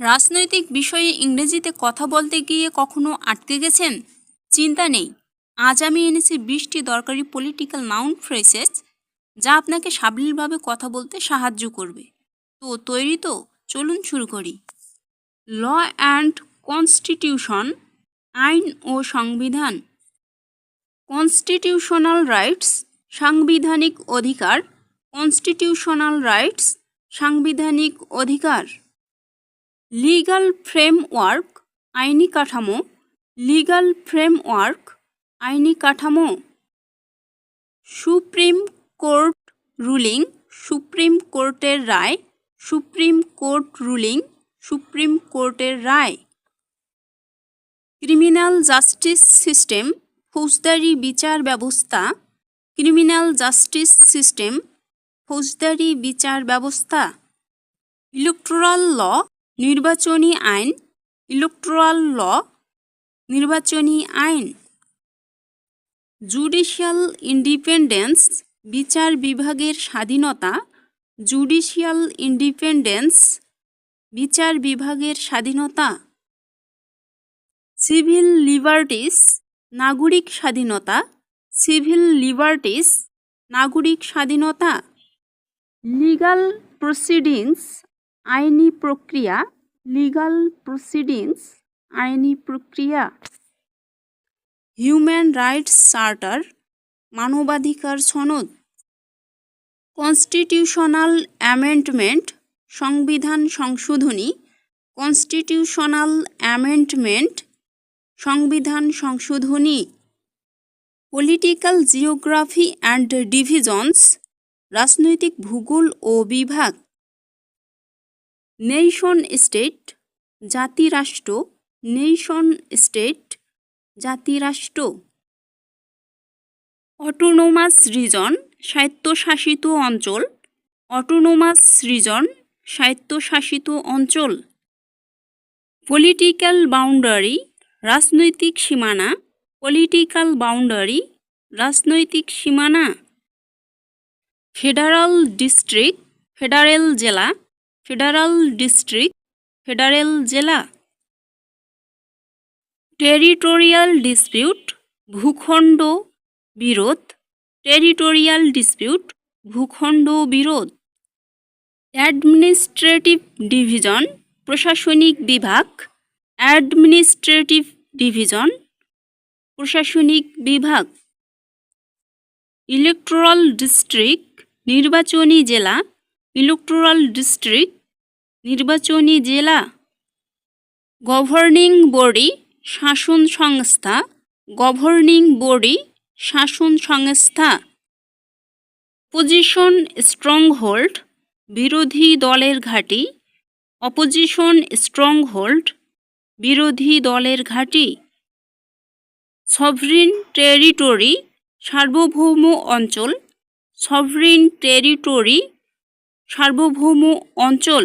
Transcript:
রাজনৈতিক বিষয়ে ইংরেজিতে কথা বলতে গিয়ে কখনো আটকে গেছেন? চিন্তা নেই। আজ আমি এনেছি বিশটি দরকারি পলিটিক্যাল নাউন ফ্রেসেস যা আপনাকে সাবলীলভাবে কথা বলতে সাহায্য করবে। তো তৈরি তো, চলুন শুরু করি। ল অ্যান্ড কনস্টিটিউশন আইন ও সংবিধান। কনস্টিটিউশনাল রাইটস সাংবিধানিক অধিকার। কনস্টিটিউশনাল রাইটস সাংবিধানিক অধিকার। লিগ্যাল ফ্রেমওয়ার্ক, আইনি কাঠামো। লিগাল ফ্রেমওয়ার্ক, আইনি কাঠামো। সুপ্রিম কোর্ট রুলিং, সুপ্রিম কোর্টের রায়। সুপ্রিম কোর্ট রুলিং, সুপ্রিম কোর্টের রায়। ক্রিমিনাল জাস্টিস সিস্টেম, ফৌজদারি বিচার ব্যবস্থা। ক্রিমিনাল জাস্টিস সিস্টেম, ফৌজদারি বিচার ব্যবস্থা। ইলেকট্রাল ল নির্বাচনী আইন ইলেকট্রাল ল নির্বাচনী আইন জুডিশিয়াল ইন্ডিপেন্ডেন্স বিচার বিভাগের স্বাধীনতা জুডিশিয়াল ইন্ডিপেন্ডেন্স বিচার বিভাগের স্বাধীনতা সিভিল লিবার্টিস নাগরিক স্বাধীনতা সিভিল লিবার্টিস নাগরিক স্বাধীনতা লিগাল প্রসিডিংস আইনি প্রক্রিয়া লিগাল প্রসিডিংস আইনি প্রক্রিয়া। হিউম্যান রাইটস চার্টার মানবাধিকার সনদ। কনস্টিটিউশনাল অ্যামেন্ডমেন্ট সংবিধান সংশোধনী। কনস্টিটিউশনাল অ্যামেন্ডমেন্ট সংবিধান সংশোধনী। পলিটিক্যাল জিওগ্রাফি অ্যান্ড ডিভিজনস রাজনৈতিক ভূগোল ও বিভাগ। নেশন স্টেট, জাতিরাষ্ট্র নেশন স্টেট, জাতিরাষ্ট্র। অটোনোমাস রিজন স্বায়ত্তশাসিত অঞ্চল। অটোনোমাস রিজন স্বায়ত্তশাসিত অঞ্চল। পলিটিক্যাল বাউন্ডারি, রাজনৈতিক সীমানা। পলিটিক্যাল বাউন্ডারি, রাজনৈতিক সীমানা। ফেডারাল ডিস্ট্রিক্ট, ফেডারেল জেলা। ফেডারাল ডিস্ট্রিক্ট, ফেডারেল জেলা। টেরিটোরিয়াল ডিসপিউট, ভূখণ্ড বিরোধ। টেরিটোরিয়াল ডিসপিউট, ভূখণ্ড বিরোধ। অ্যাডমিনিস্ট্রেটিভ ডিভিশন প্রশাসনিক বিভাগ। অ্যাডমিনিস্ট্রেটিভ ডিভিশন প্রশাসনিক বিভাগ। ইলেকট্রাল ডিস্ট্রিক্ট, নির্বাচনী জেলা। ইলেকট্রাল ডিস্ট্রিক্ট, নির্বাচনী জেলা, গভর্নিং বডি, শাসন সংস্থা, গভর্নিং বডি, শাসন সংস্থা। পজিশন স্ট্রংহোল্ড, বিরোধী দলের ঘাঁটি, অপোজিশন স্ট্রংহোল্ড, বিরোধী দলের ঘাঁটি। সভরিন টেরিটরি, সার্বভৌম অঞ্চল, সভরিন টেরিটরি সার্বভৌম অঞ্চল